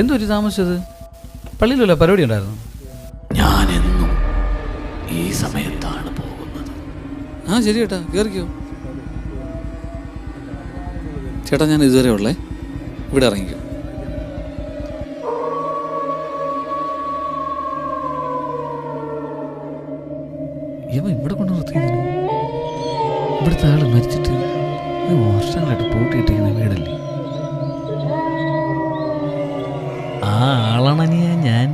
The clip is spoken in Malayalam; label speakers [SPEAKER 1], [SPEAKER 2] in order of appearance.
[SPEAKER 1] എന്തൊരു താമസിച്ചത്? പള്ളിയിലല്ല പരിപാടി ഉണ്ടായിരുന്നു?
[SPEAKER 2] ഞാൻ എന്നും ഈ സമയത്താണ് പോകുന്നത്.
[SPEAKER 1] ആ ശരി ചേട്ടാ കയറിക്കോ ചേട്ടാ ഞാൻ ഇതുവരെ ഉള്ളേ. ഇവിടെ ഇറങ്ങിക്കോ. ഇവ ഇവിടെ കൊണ്ട് നിർത്തിയത് ഇവിടുത്തെ ആൾ മരിച്ചിട്ട് വർഷങ്ങളായിട്ട് ആ ആളാണ് ഞാൻ.